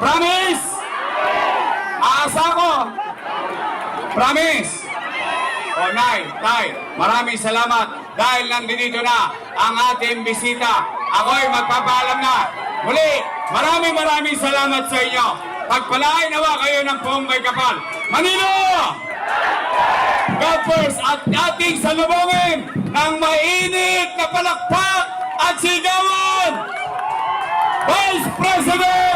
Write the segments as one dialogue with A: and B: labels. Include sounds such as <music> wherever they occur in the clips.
A: Promise? Aasa ko? Promise? O, Nay, Tay, maraming salamat dahil nandito na ang ating bisita. Ako'y magpapaalam na. Muli, maraming maraming salamat sa inyo. Pagpalain nawa kayo ng buong may kapal. Manilo! God first at ating salubungin ng mainit na palakpak at sigawan! Vice President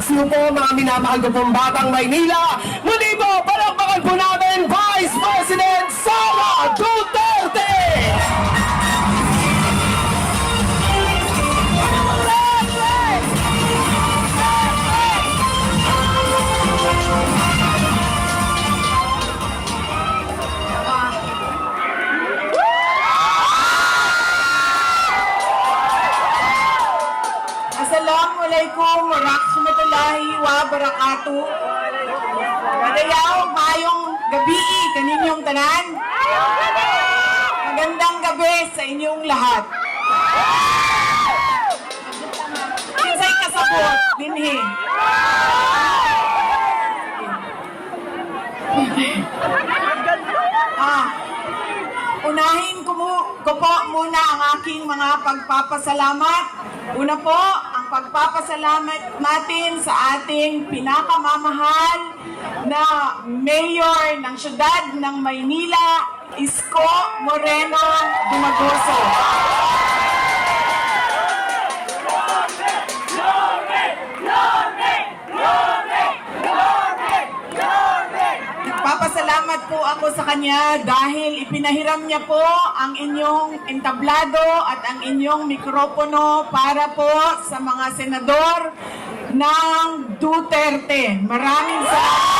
B: tayong muling magsupo mga minamahal ko pong batang Maynila. Muli po, palakpakan po natin Vice President Sara Duterte!
C: Gabi sa inyong lahat. Kinsay kasabot dinhi. Ah, Unahin ko, mo, ko po muna ang aking mga pagpapasalamat. Una po, ang pagpapasalamat natin sa ating pinakamamahal na mayor ng syudad ng Maynila, Isko Moreno Dumagoso. Nagpapasalamat po ako sa kanya dahil ipinahiram niya po ang inyong entablado at ang inyong mikropono para po sa mga senador ng Duterte. Maraming salamat.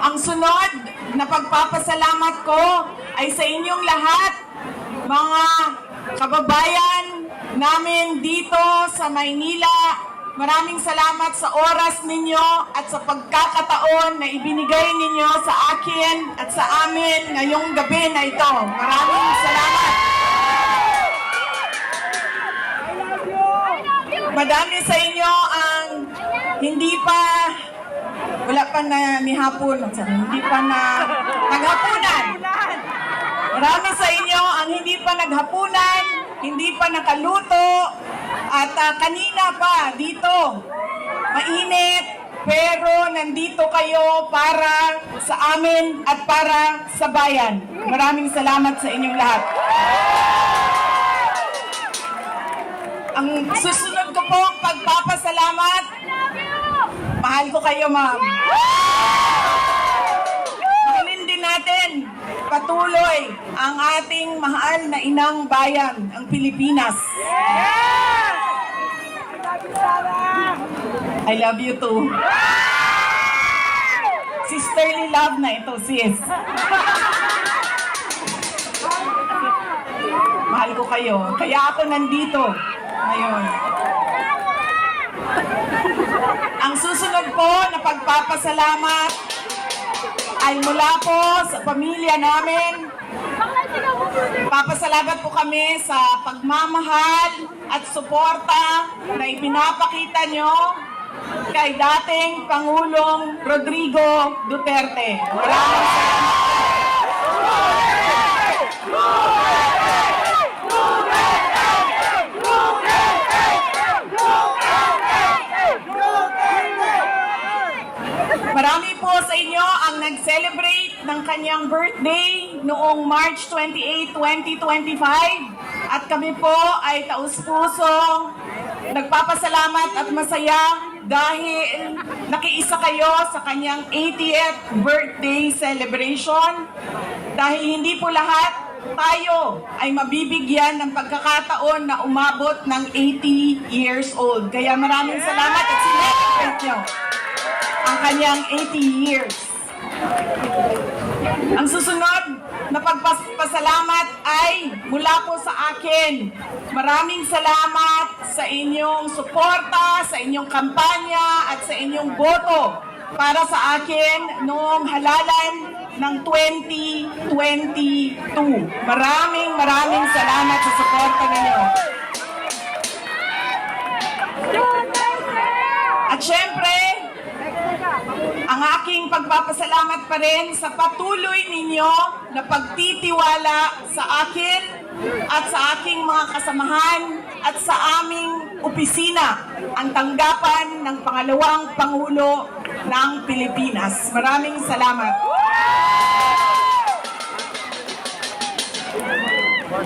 C: Ang sunod na pagpapasalamat ko ay sa inyong lahat, mga kababayan namin dito sa Maynila. Maraming salamat sa oras ninyo at sa pagkakataon na ibinigay ninyo sa akin at sa amin ngayong gabi na ito. Maraming salamat. Madami sa inyo ang hindi pa wala pa na ni hapon, sorry, hindi pa na naghapunan. Marami sa inyo ang hindi pa naghapunan, hindi pa nakaluto, at ah, kanina pa dito, mainit, pero nandito kayo para sa amin at para sa bayan. Maraming salamat sa inyong lahat. Ang susunod ko po pagpapasalamat, mahal ko kayo ma'am. Mahalin din natin patuloy ang ating mahal na inang bayan, ang Pilipinas. I love you too. Sisterly love na ito, sis. Mahal ko kayo. Kaya ako nandito ngayon. Ang susunod po na pagpapasalamat ay mula po sa pamilya namin. Papasalamat po kami sa pagmamahal at suporta na ipinapakita nyo kay dating Pangulong Rodrigo Duterte. Maraming salamat. Marami po sa inyo ang nag-celebrate ng kanyang birthday noong March 28, 2025. At kami po ay taus-puso nagpapasalamat at masaya dahil nakiisa kayo sa kanyang 80th birthday celebration. Dahil hindi po lahat tayo ay mabibigyan ng pagkakataon na umabot ng 80 years old. Kaya maraming salamat at sinelebrate nyo ang kanyang 80 years. Ang susunod na pagpasalamat ay mula po sa akin. Maraming salamat sa inyong suporta, sa inyong kampanya at sa inyong boto para sa akin noong halalan ng 2022. Maraming maraming salamat sa suporta ninyo. At syempre, ang aking pagpapasalamat pa rin sa patuloy ninyo na pagtitiwala sa akin at sa aking mga kasamahan at sa aming opisina, ang tanggapan ng pangalawang Pangulo ng Pilipinas. Maraming salamat.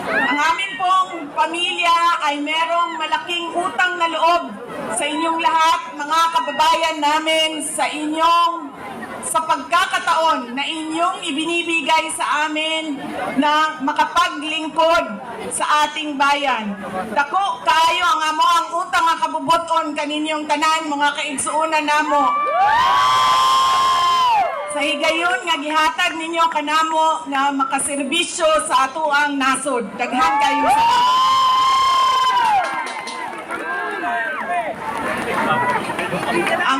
C: Ang amin pong pamilya ay merong malaking utang na loob sa inyong lahat, mga kababayan namin, sa inyong sa pagkakataon na inyong ibinibigay sa amin na makapaglingkod sa ating bayan. Dako kayo ang amo ang utang nga kabubuton kaninyong tanan mga kaigsuunan namo. Sa higayon nga gihatag ninyo kanamo nga makaserbisyo sa ato ang nasod. Daghan kayo sa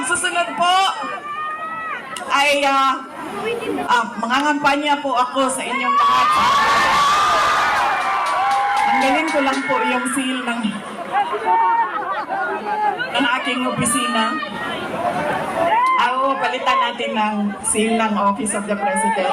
C: Ang susunod po ay ah ah, mangangampanya po ako sa inyong lahat. Tanggalin ko lang po yung seal ng ng aking opisina. Ako, palitan natin ng seal ng Office of the President.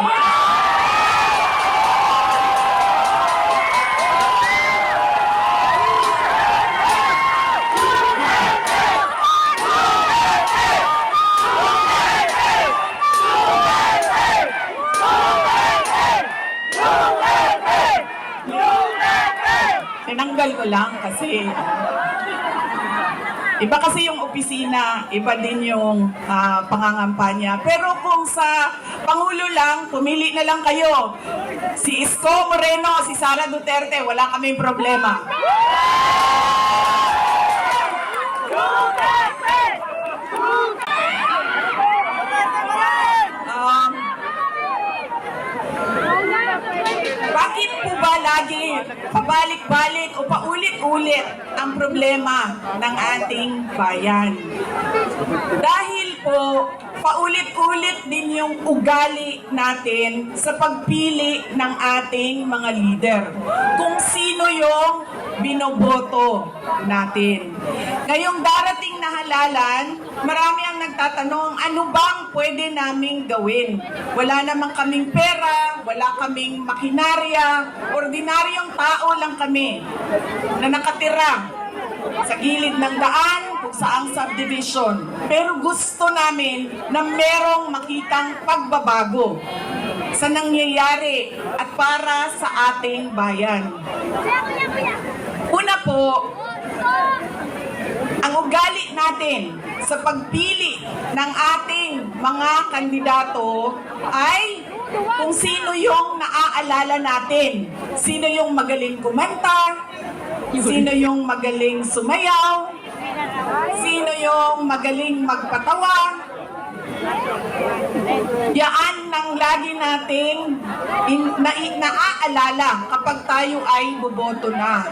C: Tinanggal ko lang. kasi Iba kasi yung opisina, iba din yung ah, pangangampanya. Pero kung sa Pangulo lang, pumili na lang kayo. Si Isko Moreno, si Sara Duterte, wala kaming problema. Um, bakit po ba lagi pabalik-balik o paulit-ulit ang problema ng ating bayan? Dahil po, paulit-ulit din yung ugali natin sa pagpili ng ating mga leader. Kung sino yung binoboto natin. Ngayong darating na halalan, marami ang nagtatanong, ano bang pwede naming gawin? Wala namang kaming pera, wala kaming makinarya, ordinaryong tao lang kami na nakatira sa gilid ng daan kung saang subdivision. Pero gusto namin na merong makitang pagbabago sa nangyayari at para sa ating bayan. Una po, ang ugali natin sa pagpili ng ating mga kandidato ay kung sino yung naaalala natin. Sino yung magaling kumanta, sino yung magaling sumayaw, sino yung magaling magpatawa, Yaan nang lagi nating in, na, naaalala kapag tayo ay boboto na.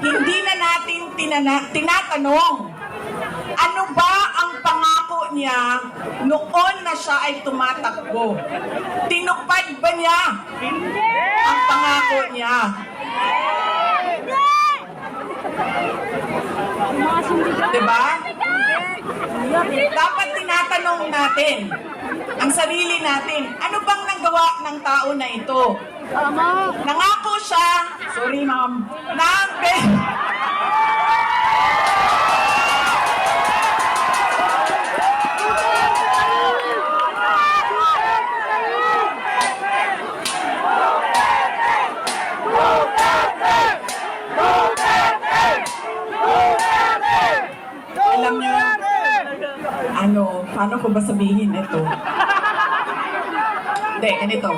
C: Hindi na natin tinana, tinatanong, ano ba ang pangako niya noon na siya ay tumatakbo? Tinupad ba niya ang pangako niya? Diba? Dapat tinatanong natin ang sarili natin, ano bang nagawa ng tao na ito? Nangako siya, sorry ma'am, na <laughs> paano ko ba sabihin ito? Hindi, ganito.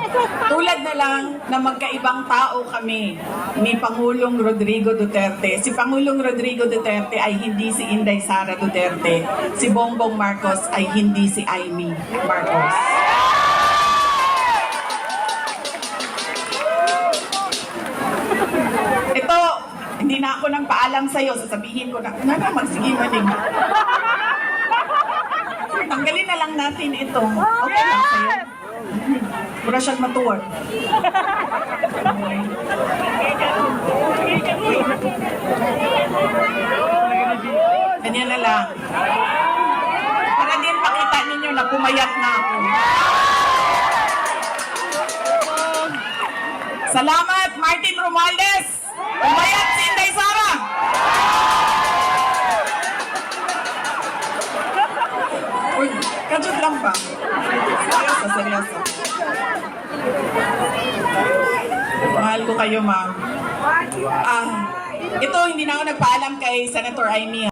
C: Tulad na lang na magkaibang tao kami ni Pangulong Rodrigo Duterte. Si Pangulong Rodrigo Duterte ay hindi si Inday Sara Duterte. Si Bongbong Marcos ay hindi si Amy Marcos. Ito, hindi na ako nang paalam sa'yo. Sasabihin ko na, na naman, sige maning. Tanggalin na lang natin ito. Okay lang sa'yo. Mura siyang matuwag. Ganyan na lang. Para din makita ninyo na pumayat na ako. Salamat, Martin Romualdez! Pumayat si Kajut lang ba? Seryoso, seryoso. Mahal ko kayo, ma'am. Ah, ito, hindi na ako nagpaalam kay Senator Amy.